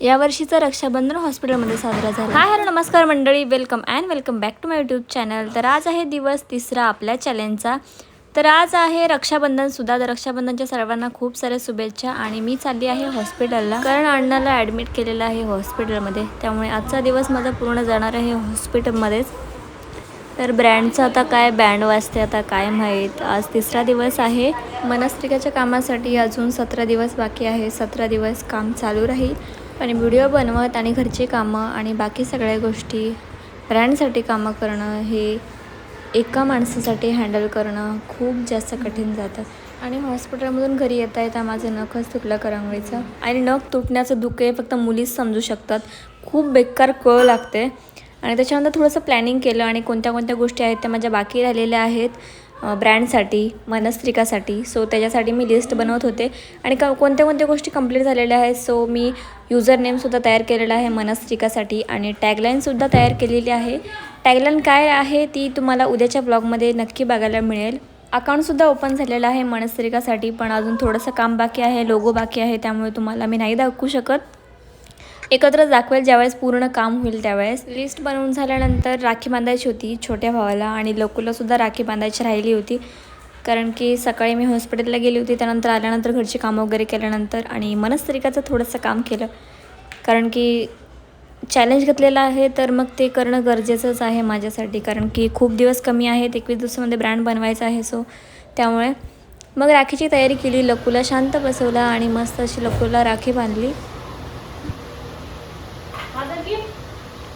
यावर्षीचं रक्षाबंधन हॉस्पिटलमध्ये साजरा झाला. हाय हॅलो नमस्कार मंडळी. Welcome and welcome back to my YouTube channel. तर आज आहे दिवस तिसरा आपल्या चॅलेंजचा. तर आज आहे रक्षाबंधन सुद्धा. तर रक्षाबंधनच्या सर्वांना खूप साऱ्या शुभेच्छा आणि मी चालली आहे हॉस्पिटलला. कारण अण्णाला ॲडमिट केलेलं आहे हॉस्पिटलमध्ये. त्यामुळे आजचा दिवस माझा पूर्ण जाणार आहे हॉस्पिटलमध्येच. तर ब्रँडचं आता काय बँड वाजते आता काय माहीत? आज तिसरा दिवस आहे. मनस्त्रिकाच्या कामासाठी अजून सतरा दिवस बाकी आहे. सतरा दिवस काम चालू राहील. आणि व्हिडिओ बनवत आणि घरची कामं आणि बाकी सगळ्या गोष्टी ब्रँडसाठी कामं करणं हे एका माणसासाठी हँडल करणं खूप जास्त कठीण जातं. आणि हॉस्पिटलमधून घरी येता येता माझं नखच तुटलं करंगळीचं. आणि नख तुटण्याचं दुःख हे फक्त मुलीच समजू शकतात. खूप बेकार कळ लागते. आणि त्याच्यानंतर थोडंसं प्लॅनिंग केलं आणि कोणत्या कोणत्या गोष्टी आहेत त्या माझ्या बाकी राहिलेल्या आहेत. ब्रँडसाठी मनस्त्रिकासाठी. सो त्याच्यासाठी मी लिस्ट बनवत होते. आणि क कोणत्या कोणत्या गोष्टी कंप्लीट झालेल्या आहेत? सो मी युजर नेमसुद्धा तयार केलेला आहे मनस्त्रिकासाठी आणि टॅगलाईनसुद्धा तयार केलेली आहे. टॅगलाईन काय आहे ती तुम्हाला उद्याच्या ब्लॉगमध्ये नक्की बघायला मिळेल. अकाउंटसुद्धा ओपन झालेलं आहे मनस्त्रिकासाठी पण अजून थोडंसं काम बाकी आहे लोगो बाकी आहे त्यामुळे तुम्हाला मी नाही दाखवू शकत. एकत्र दाखवेल ज्यावेळेस पूर्ण काम होईल त्यावेळेस. लिस्ट बनवून झाल्यानंतर राखी बांधायची होती छोट्या भावाला आणि लकुलासुद्धा राखी बांधायची राहिली होती. कारण की सकाळी मी हॉस्पिटलला गेली होती त्यानंतर आल्यानंतर घरची कामं वगैरे केल्यानंतर आणि मनस्तरिकाचं थोडंसं काम केलं. कारण की चॅलेंज घेतलेलं आहे तर मग ते करणं गरजेचंच आहे माझ्यासाठी. कारण की खूप दिवस कमी आहेत एकवीस दिवसामध्ये ब्रँड बनवायचा आहे सो त्यामुळे मग राखीची तयारी केली. लकूला शांत बसवला आणि मस्त अशी लकूला राखी बांधली माझं गिफ्ट बाकी गिफ्ट कुठे आहे राखी बांधलेलं गिफ्ट कुठे आहे हे पापा द्या तिकडे गिफ्ट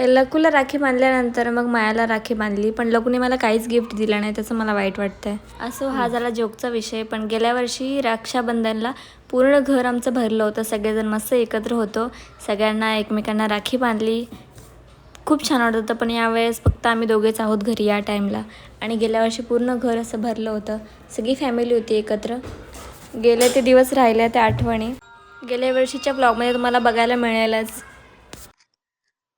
लकूला राखी बांधल्यानंतर मग मायाला राखी बांधली पण लकूने मला काहीच गिफ्ट दिलं नाही त्याचं मला वाईट वाटतंय. असो हा झाला जोकचा विषय पण गेल्या वर्षी रक्षाबंधनला पूर्ण घर आमचं भरलं होतं सगळेजण मस्त एकत्र होतो सगळ्यांना एकमेकांना राखी बांधली. खूप छान वाटत होतं पण यावेळेस फक्त आम्ही दोघेच आहोत घरी या टाईमला. आणि गेल्या वर्षी पूर्ण घर असं भरलं होतं सगळी फॅमिली होती एकत्र. गेले ते दिवस राहिले त्या आठवणी. गेल्या वर्षीच्या ब्लॉगमध्ये तुम्हाला बघायला मिळेलच.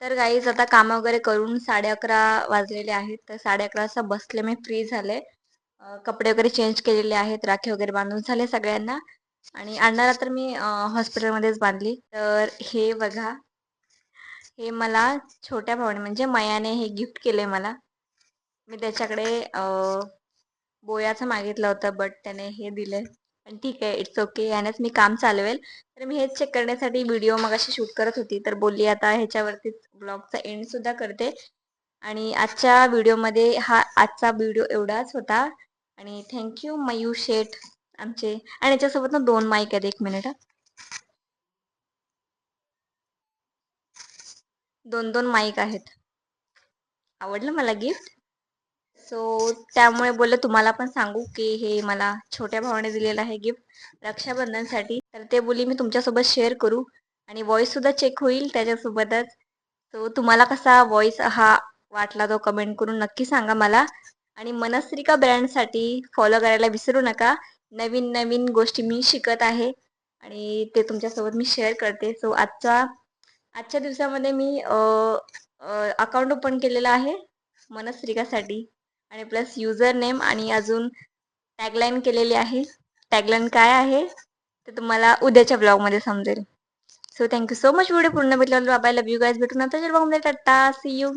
तर गाईज आता कामं वगैरे करून साडे अकरा वाजलेले आहेत. तर साडे अकरा वाजता बसले मी फ्री झाले. कपडे वगैरे चेंज केलेले आहेत राखी वगैरे बांधून झाले सगळ्यांना. आणि अण्णाला तर मी हॉस्पिटलमध्येच बांधली. तर हे बघा हे मला छोट्या भावाने म्हणजे मयाने हे गिफ्ट केले मला. मी त्याच्याकडे बोयाचं मागितलं होतं बट त्याने हे दिले ठीक आहे इट्स ओके यानेच मी काम चालवेल. तर मी हेच चेक करण्यासाठी व्हिडिओ मग अशी शूट करत होती. तर बोलली आता ह्याच्यावरतीच ब्लॉगचा एंड सुद्धा करते. आणि आजच्या व्हिडिओमध्ये हा आजचा व्हिडिओ एवढाच होता. आणि थँक्यू मयू शेठ आमचे. आणि याच्यासोबत ना दोन माईक आहेत. एक मिनिट दोन दोन माईक आहेत. आवडलं मला गिफ्ट सो त्यामुळे बोललं तुम्हाला पण सांगू की हे मला छोट्या भावाने दिलेलं आहे गिफ्ट रक्षाबंधनसाठी. तर ते बोली मी तुमच्यासोबत शेअर करू. आणि व्हॉइस सुद्धा चेक होईल त्याच्यासोबतच. सो तुम्हाला कसा व्हॉइस हा वाटला तो कमेंट करून नक्की सांगा मला. आणि मनस्त्रिका ब्रँडसाठी फॉलो करायला विसरू नका. नवीन नवीन गोष्टी मी शिकत आहे. आणि ते तुमच्यासोबत मी शेअर करते. सो आजचा आजच्या दिवसामध्ये मी अकाउंट ओपन केलेलं आहे मनस्त्रिकासाठी आणि प्लस युजर नेम आणि अजून टॅगलाईन केलेली आहे. टॅगलाईन काय आहे? ते तुम्हाला उद्याच्या ब्लॉगमध्ये समजेल. So thank you so much video पूर्ण भेटलं बाय लव्ह यू गायज भेटून नंतर ब्लॉगमध्ये टाटा सी यू